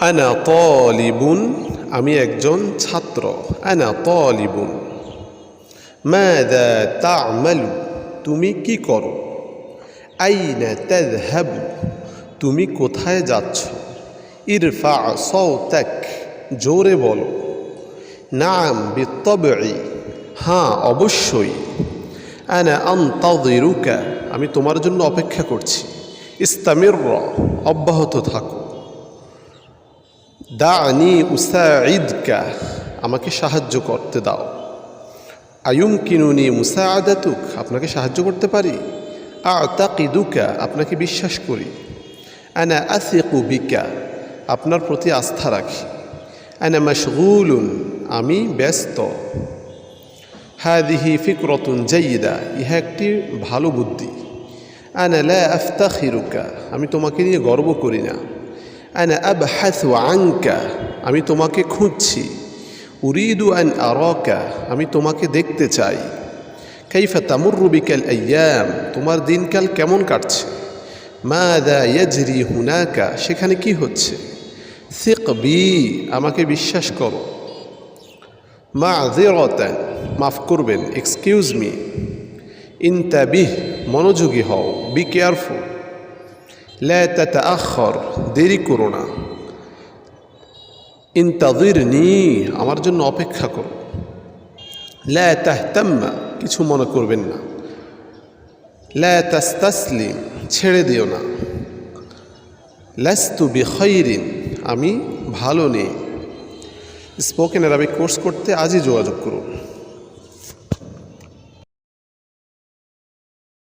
আনা তলিবুন, আমি একজন ছাত্র। আনা তলিবুন। মাদা তা'মালু, তুমি কি করো? আইনা তাযহাবু, তুমি কোথায় যাচ্ছ? ইরফা সাওতাক, জোরে বলো। নাম বিত্তবঈ হ্যাঁ অবশ্যই। আনা আন্তাযিরুকা আমি তোমার জন্য অপেক্ষা করছি। ইস্তামির অব্যাহত থাকো। দানি উসাঈদকা, আমাকে সাহায্য করতে দাও। আয়ুম কিনুনি মুসা আদাতুক আপনাকে সাহায্য করতে পারি? আতাকিদুকা, আপনাকে বিশ্বাস করি। আনা আসিকু বিকা, আপনার প্রতি আস্থা রাখি। আনা মশগুলুন, আমি ব্যস্ত। হাদিহি ফিকরতুন জাইদা ইহা একটি ভালো বুদ্ধি। আনা লা আফতাখিরুকা, আমি তোমাকে নিয়ে গর্ব করি না। আনা আবহাসু আনকা, আমি তোমাকে খুঁজছি। উরিদু আন আরকা, আমি তোমাকে দেখতে চাই। কাইফা তামুরু বিকাল আয়াম, তোমার দিনকাল কেমন কাটছে? মাদা ইয়াজরি হুনাকা, সেখানে কি হচ্ছে? সিক বি, আমাকে বিশ্বাস করো। মা জেরতান মাফ করবেন, এক্সকিউজ মি। ইনতাবিহ, মনোযোগী হও, বি কেয়ারফুল। লা তাতাআখর দেরি করো না। ইনতাদিরনি, আমার জন্য অপেক্ষা করো। লা তাহতাম্মা, কিছু মনে করবেন না। লা তাস্তাসলিম, ছেড়ে দিও না। লাস্তু বিখৈরিন আমি ভালো নেই। স্পোকেন অ্যারাবিক কোর্স করতে আজই যোগাযোগ করুন।